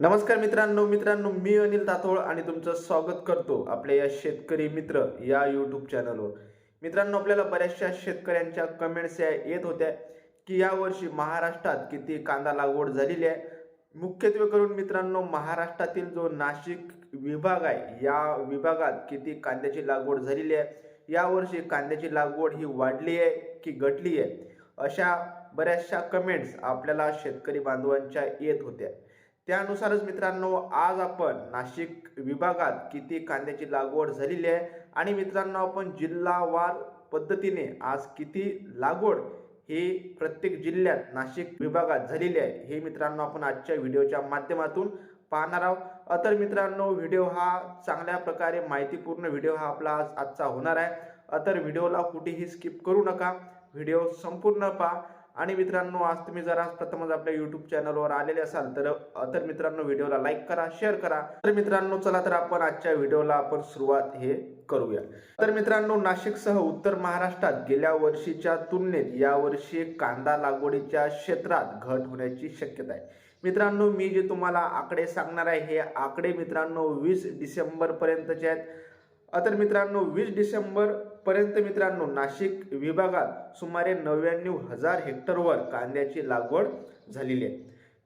नमस्कार मित्रांनो मित्रांनो मी अनिल तातोळ आणि तुमचं स्वागत करतो आपल्या या शेतकरी मित्र या यूट्यूब चॅनलवर मित्रांनो आपल्याला बऱ्याचशा शेतकऱ्यांच्या कमेंट्स या येत होत्या की यावर्षी महाराष्ट्रात किती कांदा लागवड झालेली आहे. मुख्यत्वे करून मित्रांनो महाराष्ट्रातील जो नाशिक विभाग आहे या विभागात किती कांद्याची लागवड झालेली आहे. यावर्षी कांद्याची लागवड ही वाढली आहे की घटली आहे? अशा बऱ्याचशा कमेंट्स आपल्याला शेतकरी बांधवांच्या येत होत्या. त्यानुसारच मित्रांनो आज आपण नाशिक विभागात किती कांद्याची लागवड झालेली आहे आणि मित्रांनो आपण जिल्हावार पद्धतीने आज किती लागवड ही प्रत्येक जिल्ह्यात नाशिक विभागात झालेली आहे हे मित्रांनो आपण आजच्या व्हिडिओच्या माध्यमातून पाहणार आहोत. तर मित्रांनो व्हिडिओ हा चांगल्या प्रकारे माहितीपूर्ण व्हिडिओ हा आपला आज आजचा होणार आहे. तर व्हिडिओला कुठेही स्किप करू नका. व्हिडिओ संपूर्ण पहा. आणि मित्रांनो आज तुम्ही जर आज प्रथमच आपल्या युट्यूब चॅनलवर आलेले असाल तर तर मित्रांनो व्हिडिओला लाईक करा शेअर करा. तर मित्रांनो चला तर आपण आजच्या व्हिडिओला आपण सुरुवात हे करूया. तर मित्रांनो नाशिकसह उत्तर महाराष्ट्रात गेल्या वर्षीच्या तुलनेत यावर्षी कांदा लागवडीच्या क्षेत्रात घट होण्याची शक्यता आहे. मित्रांनो मी जे तुम्हाला आकडे सांगणार आहे हे आकडे मित्रांनो वीस डिसेंबर पर्यंतचे आहेत तर मित्रांनो वीस डिसेंबर पर्यंत मित्रांनो नाशिक विभागात सुमारे नव्याण्णव हजार हेक्टरवर कांद्याची लागवड झालेली आहे.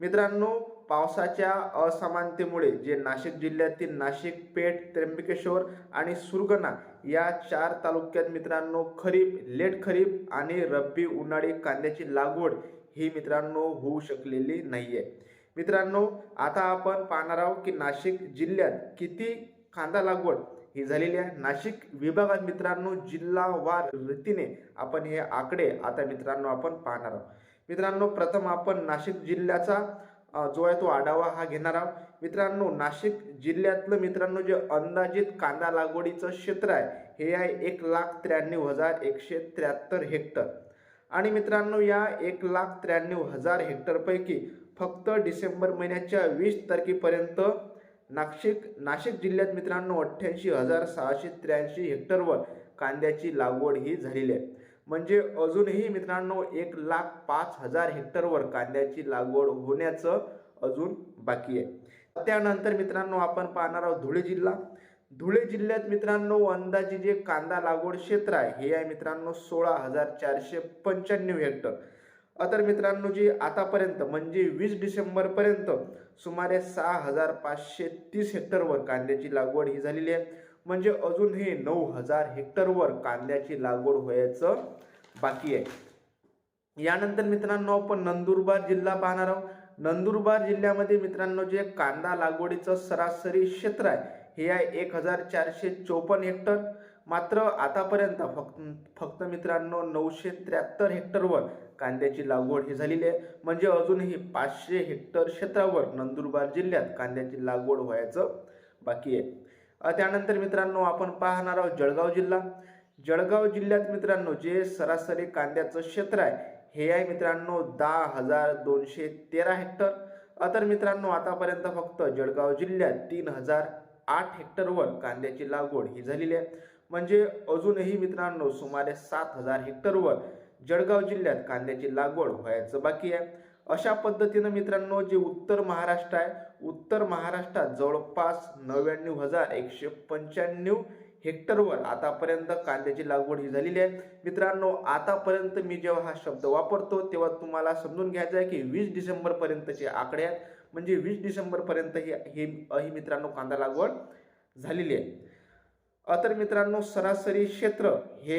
मित्रांनो पावसाच्या असमानतेमुळे जे नाशिक जिल्ह्यातील नाशिक पेठ त्र्यंबकेश्वर आणि सुरगणा या चार तालुक्यात मित्रांनो खरीप लेट खरीप आणि रब्बी उन्हाळी कांद्याची लागवड ही मित्रांनो होऊ शकलेली नाही आहे मित्रांनो आता आपण पाहणार आहोत की नाशिक जिल्ह्यात किती कांदा लागवड ही झालेली आहे. नाशिक विभागात मित्रांनो जिल्हावार रीतीने आपण हे आकडे आता मित्रांनो आपण पाहणार आहोत. मित्रांनो प्रथम आपण नाशिक जिल्ह्याचा जो आहे तो आढावा हा घेणार आहोत. मित्रांनो नाशिक जिल्ह्यातलं मित्रांनो जे अंदाजित कांदा लागवडीचं क्षेत्र आहे हे आहे एक लाख त्र्याण्णव हजार एकशे त्र्याहत्तर हेक्टर. आणि मित्रांनो या एक लाख त्र्याण्णव हजार हेक्टरपैकी फक्त डिसेंबर महिन्याच्या वीस तारखेपर्यंत नाशिक नाशिक जिल्ह्यात मित्रांनो अठ्ठ्याऐंशी हजार सहाशे त्र्याऐंशी हेक्टरवर कांद्याची लागवड ही झालेली आहे. म्हणजे अजूनही मित्रांनो एक लाख पाच हजार हेक्टरवर कांद्याची लागवड होण्याचं अजून बाकी आहे. त्यानंतर मित्रांनो आपण पाहणार आहोत धुळे जिल्हा. धुळे जिल्ह्यात मित्रांनो अंदाजे जे कांदा लागवड क्षेत्र आहे हे आहे मित्रांनो सोळा हजार चारशे पंच्याण्णव हेक्टर. तर मित्रांनो जी आतापर्यंत म्हणजे वीस डिसेंबरपर्यंत सुमारे सहा हजार पाचशे तीस हेक्टरवर कांद्याची लागवड ही झालेली आहे. म्हणजे अजूनही नऊ हजार हेक्टरवर कांद्याची लागवड व्हायचं बाकी आहे. यानंतर मित्रांनो आपण नंदुरबार जिल्हा पाहणार आहोत. नंदुरबार जिल्ह्यामध्ये मित्रांनो जे कांदा लागवडीचं सरासरी क्षेत्र आहे हे आहे एक हजार चारशे चोपन्न हेक्टर. मात्र आतापर्यंत फक्त फक्त मित्रांनो नऊशे त्र्याहत्तर हेक्टरवर कांद्याची लागवड ही झालेली आहे. म्हणजे अजूनही पाचशे हेक्टर क्षेत्रावर नंदुरबार जिल्ह्यात कांद्याची लागवड व्हायचं बाकी आहे. त्यानंतर मित्रांनो आपण पाहणार आहोत जळगाव जिल्हा. जळगाव जिल्ह्यात मित्रांनो जे सरासरी कांद्याचं क्षेत्र आहे हे आहे मित्रांनो दहा हजार दोनशे तेरा हेक्टर. तर मित्रांनो आतापर्यंत फक्त जळगाव जिल्ह्यात तीन हजार आठ हेक्टरवर कांद्याची लागवड ही झालेली आहे. म्हणजे अजूनही मित्रांनो सुमारे सात हजार हेक्टरवर जळगाव जिल्ह्यात कांद्याची लागवड व्हायचं बाकी आहे. अशा पद्धतीनं मित्रांनो जे उत्तर महाराष्ट्र आहे उत्तर महाराष्ट्रात जवळपास नव्याण्णव हजार एकशे पंच्याण्णव हेक्टरवर आतापर्यंत कांद्याची लागवड ही झालेली आहे. मित्रांनो आतापर्यंत मी जेव्हा हा शब्द वापरतो तेव्हा तुम्हाला समजून घ्यायचं आहे की वीस डिसेंबरपर्यंतचे आकडे आहेत. म्हणजे वीस डिसेंबरपर्यंत ही हे ही मित्रांनो कांदा लागवड झालेली आहे. तर मित्रांनो सरासरी क्षेत्र हे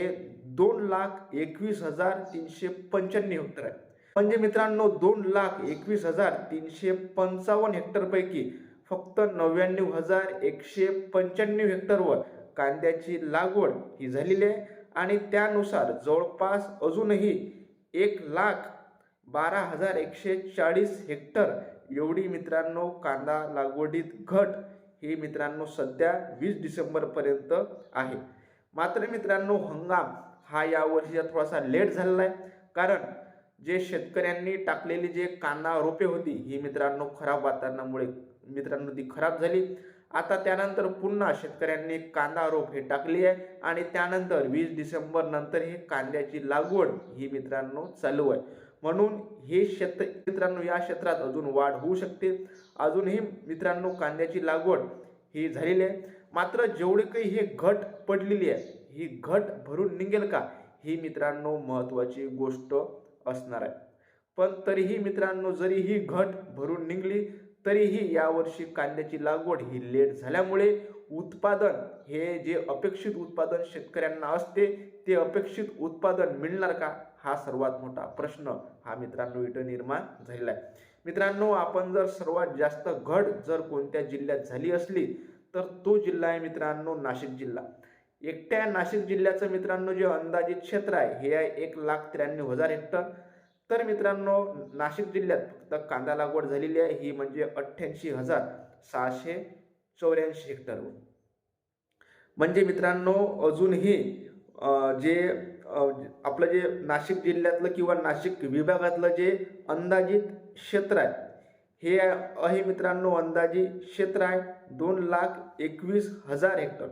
दोन लाख एकवीस हजार तीनशे पंच्याण्णव हेक्टर आहे. म्हणजे मित्रांनो दोन लाख एकवीस हजार तीनशे पंचावन्न हेक्टरपैकी फक्त नव्याण्णव हजार एकशे पंच्याण्णव हेक्टरवर कांद्याची लागवड ही झालेली आहे. आणि त्यानुसार जवळपास अजूनही एक लाख बारा हजार एकशे चाळीस हेक्टर एवढी मित्रांनो कांदा लागवडीत घट ही मित्रांनो सध्या वीस डिसेंबरपर्यंत आहे. मात्र मित्रांनो हंगाम हा यावर्षीचा थोडासा लेट झालेला आहे. कारण जे शेतकऱ्यांनी टाकलेली जे कांदा रोपे होती ही मित्रांनो खराब वातावरणामुळे मित्रांनो ती खराब झाली. आता त्यानंतर पुन्हा शेतकऱ्यांनी कांदा रोप हे टाकली आहे आणि त्यानंतर वीस डिसेंबर नंतर ही कांद्याची लागवड ही मित्रांनो चालू आहे. म्हणून हे क्षेत्र मित्रांनो या क्षेत्रात अजून वाढ होऊ शकते. अजूनही मित्रांनो कांद्याची लागवड ही झालेली आहे. मात्र जेवढे काही हे घट पडलेली आहे ही घट भरून निघेल का? ही मित्रांनो महत्त्वाची गोष्ट असणार आहे. पण तरीही मित्रांनो जरी ही घट भरून निघली तरीही यावर्षी कांद्याची लागवड ही लेट झाल्यामुळे उत्पादन हे जे अपेक्षित उत्पादन शेतकऱ्यांना असते ते अपेक्षित उत्पादन मिळणार का? हा सर्वात मोठा प्रश्न हा मित्रांनो इथं निर्माण झालेला आहे. मित्रांनो आपण जर सर्वात जास्त घट जर कोणत्या जिल्ह्यात झाली असली तर तो जिल्हा आहे मित्रांनो नाशिक जिल्हा. एकट्या नाशिक जिल्ह्याचं मित्रांनो जे अंदाजित क्षेत्र आहे हे आहे एक लाख त्र्याण्णव हजार हेक्टर. तर मित्रांनो नाशिक जिल्ह्यात फक्त कांदा लागवड झालेली आहे ही म्हणजे अठ्ठ्याऐंशी हजार सहाशे चौऱ्याऐंशी हेक्टरवर म्हणजे मित्रांनो अजूनही जे आपलं जे नाशिक जिल्ह्यातलं किंवा नाशिक विभागातलं जे अंदाजित क्षेत्र आहे हे आहे मित्रांनो अंदाजी क्षेत्र आहे दोन लाख एकवीस हजार हेक्टर.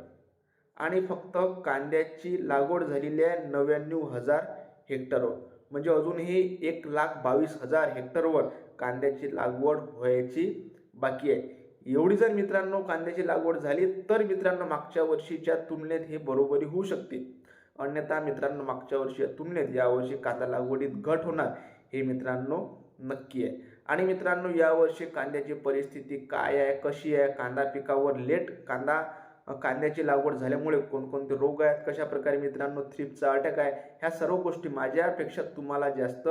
आणि फक्त कांद्याची लागवड झालेली आहे नव्याण्णव हजार हेक्टरवर. म्हणजे अजूनही एक लाख बावीस हजार हेक्टरवर कांद्याची लागवड व्हायची बाकी आहे. एवढी जर मित्रांनो कांद्याची लागवड झाली तर मित्रांनो मागच्या वर्षीच्या तुलनेत हे बरोबरी होऊ शकते. अन्यथा मित्रांनो मागच्या वर्षी तुलनेत यावर्षी कांदा लागवडीत घट होणार हे मित्रांनो नक्की आहे. आणि मित्रांनो यावर्षी कांद्याची परिस्थिती काय आहे कशी आहे? कांदा पिकावर लेट कांदा कांद्याची लागवड झाल्यामुळे कोणकोणते रोग आहेत? कशा प्रकारे मित्रांनो थ्रिपचा अटॅक आहे? ह्या सर्व गोष्टी माझ्यापेक्षा तुम्हाला जास्त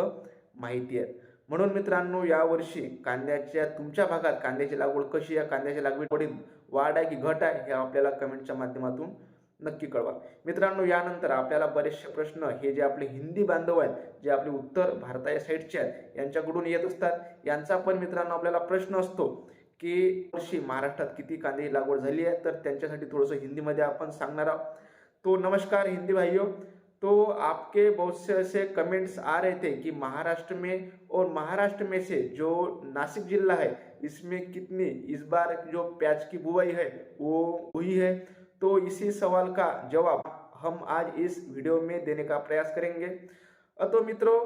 माहिती आहेत. म्हणून मित्रांनो यावर्षी कांद्याच्या तुमच्या भागात कांद्याची लागवड कशी आहे? कांद्याच्या लागवडीत वाढ आहे की घट आहे? हे आपल्याला कमेंटच्या माध्यमातून नक्की कळवा. मित्रांनो यानंतर आपल्याला बरेचसे प्रश्न हे जे आपले हिंदी बांधव आहेत जे आपले उत्तर भारताच्या साईडचे आहेत यांच्याकडून येत असतात. यांचा पण मित्रांनो आपल्याला प्रश्न असतो की वर्षी महाराष्ट्रात किती कांदे लागवड झाली आहे? तर त्यांच्यासाठी थोडंसं हिंदीमध्ये आपण सांगणार आहोत. तो नमस्कार हिंदी भाइयों तो आपके बहुत से ऐसे कमेंट्स आ रहे थे कि महाराष्ट्र में और महाराष्ट्र में से जो नासिक जिला है इसमें कितनी इस बार जो प्याज की बुआई है वो हुई है? तो इसी सवाल का जवाब हम आज इस वीडियो में देने का प्रयास करेंगे। तो मित्रों,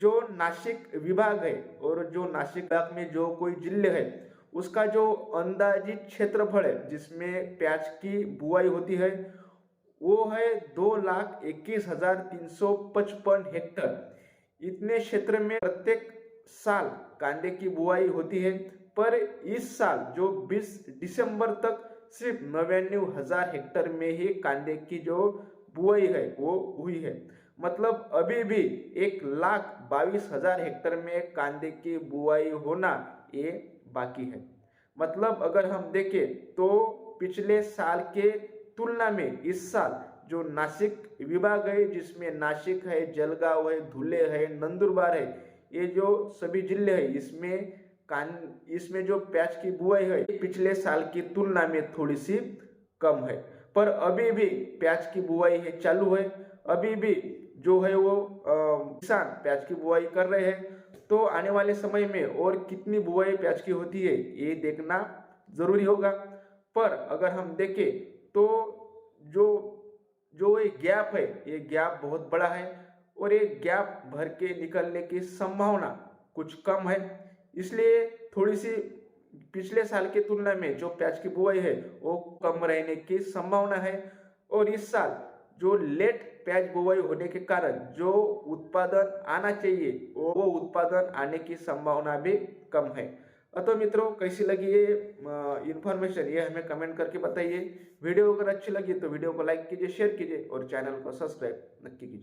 जो नासिक विभाग है और जो नासिक विभाग में जो कोई ज़िले है, उसका जो अंदाजित क्षेत्रफल है, जिसमें प्याज की बुआई होती है, वो है दो लाख इक्कीस हज़ार तीन सौ पचपन हेक्टर। इतने क्षेत्र में प्रत्येक साल कांदे की बुआई होती है, पर इस साल जो 20 दिसंबर तक सिर्फ़ नव्याण्णव हज़ार हेक्टर में ही कांदे की जो बुआई है, वो हुई है। मतलब अभी भी एक लाख बाईस हज़ार हेक्टर में कांदे की बुआई होना ये बाकी है। मतलब अगर हम देखें तो पिछले साल के तुलना में इस साल जो नासिक विभाग है, जिसमें नासिक है, जलगांव है, धुले है, नंदुरबार है, ये जो सभी ज़िले हैं, इसमें कान, इसमें जो प्याज की बुआई है, पिछले साल की तुलना में थोड़ी सी कम है। पर अभी भी प्याज की बुआई है, चालू है। अभी भी जो है वो किसान प्याज की बुआई कर रहे हैं। तो आने वाले समय में और कितनी बुआई प्याज की होती है, ये देखना ज़रूरी होगा। पर अगर हम देखें तो जो जो ये गैप है, ये गैप बहुत बड़ा है और ये गैप भर के निकलने की संभावना कुछ कम है। इसलिए थोड़ी सी पिछले साल की तुलना में जो प्याज की बुआई है, वो कम रहने की संभावना है। और इस साल जो लेट प्याज बुआई होने के कारण जो उत्पादन आना चाहिए, वो उत्पादन आने की संभावना भी कम है। तो मित्रों, कैसी लगी ये इन्फॉर्मेशन ये हमें कमेंट करके बताइए। वीडियो अगर अच्छी लगी तो वीडियो को लाइक कीजिए शेयर कीजिए और चैनल को सब्सक्राइब नक्की कीजिए।